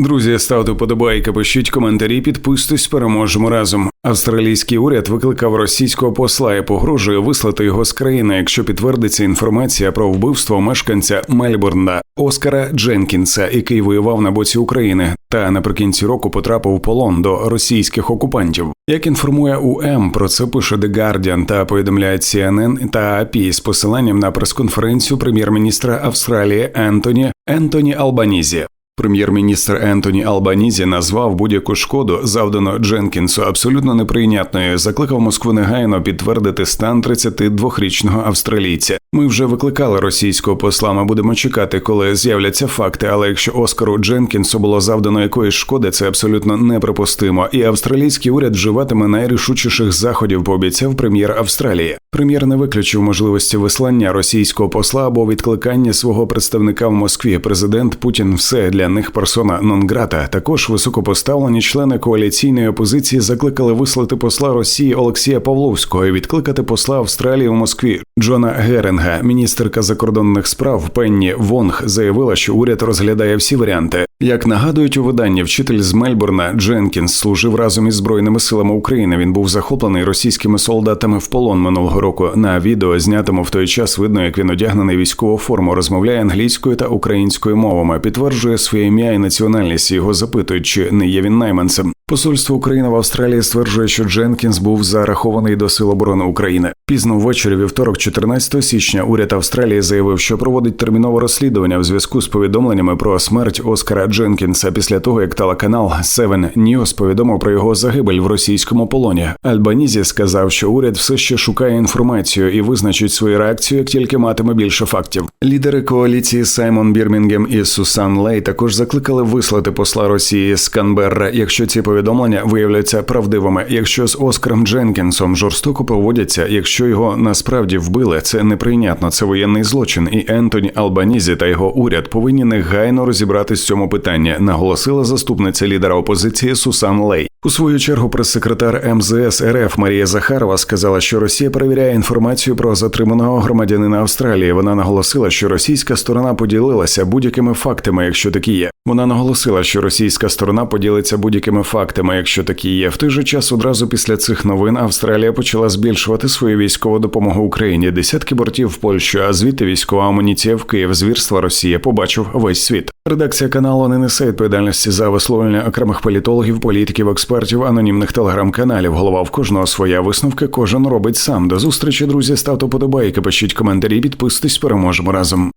Друзі, ставте подобайки, пишіть коментарі, підписуйтесь, переможемо разом. Австралійський уряд викликав російського посла і погрожує вислати його з країни, якщо підтвердиться інформація про вбивство мешканця Мельбурна Оскара Дженкінса, який воював на боці України, та наприкінці року потрапив в полон до російських окупантів. Як інформує УМ, про це пише The Guardian та повідомляють CNN та AP з посиланням на прес-конференцію прем'єр-міністра Австралії Ентоні Ентоні Албанізі. Прем'єр-міністр Ентоні Албанізі назвав будь-яку шкоду, завдану Дженкінсу, абсолютно неприйнятною. Закликав Москву негайно підтвердити стан 32-річного австралійця. Ми вже викликали російського посла. Ми будемо чекати, коли з'являться факти. Але якщо Оскару Дженкінсу було завдано якоїсь шкоди, це абсолютно неприпустимо. І австралійський уряд вживатиме найрішучіших заходів. Пообіцяв прем'єр Австралії. Прем'єр не виключив можливості вислання російського посла або відкликання свого представника в Москві. Президент Путін все для них персона нон-грата. Також високопоставлені члени коаліційної опозиції закликали вислати посла Росії Олексія Павловського і відкликати посла Австралії в Москві Джона Геринга. Міністерка закордонних справ Пенні Вонг заявила, що уряд розглядає всі варіанти. Як нагадують у виданні, вчитель з Мельбурна Дженкінс служив разом із збройними силами України. Він був захоплений російськими солдатами в полон минулого року. На відео, знятому в той час, видно, як він одягнений військову форму, розмовляє англійською та українською мовами, підтверджує своє ім'я і національність. Його запитують, чи не є він найманцем. Посольство України в Австралії стверджує, що Дженкінс був зарахований до Сил оборони України. Пізно ввечері вівторок, 14 січня, уряд Австралії заявив, що проводить термінове розслідування в зв'язку з повідомленнями про смерть Оскара Дженкінса після того, як телеканал Seven News повідомив про його загибель в російському полоні. Альбанізі сказав, що уряд все ще шукає інформацію і визначить свою реакцію, як тільки матиме більше фактів. Лідери коаліції Саймон Бірмінгем і Сусан Лей також закликали вислати посла Росії з Канберра, якщо ці повідомлення виявляться правдивими. Якщо з Оскаром Дженкінсом жорстоко поводяться, якщо його насправді вбили, це неприйнятно. Це воєнний злочин. І Ентоні Албанізі та його уряд повинні негайно розібратись в цьому питанні, наголосила заступниця лідера опозиції Сусан Лей. У свою чергу прес-секретар МЗС РФ Марія Захарова сказала, що Росія перевіряє інформацію про затриманого громадянина Австралії. Вона наголосила, що російська сторона поділилася будь-якими фактами, якщо такі є. Вона наголосила, що російська сторона поділиться будь-якими фактами, якщо такі є. В той же час одразу після цих новин Австралія почала збільшувати свою військову допомогу Україні. Десятки бортів в Польщу, а звідти військова амуніція в Київ. Звірства Росія побачив весь світ. Редакція каналу не несе відповідальності за висловлення окремих політологів, політиків, експертів, анонімних телеграм-каналів. Голова в кожного своя висновки. Кожен робить сам. До зустрічі, друзі. Ставте подобайки, пишіть коментарі, підписуйтесь, переможемо разом.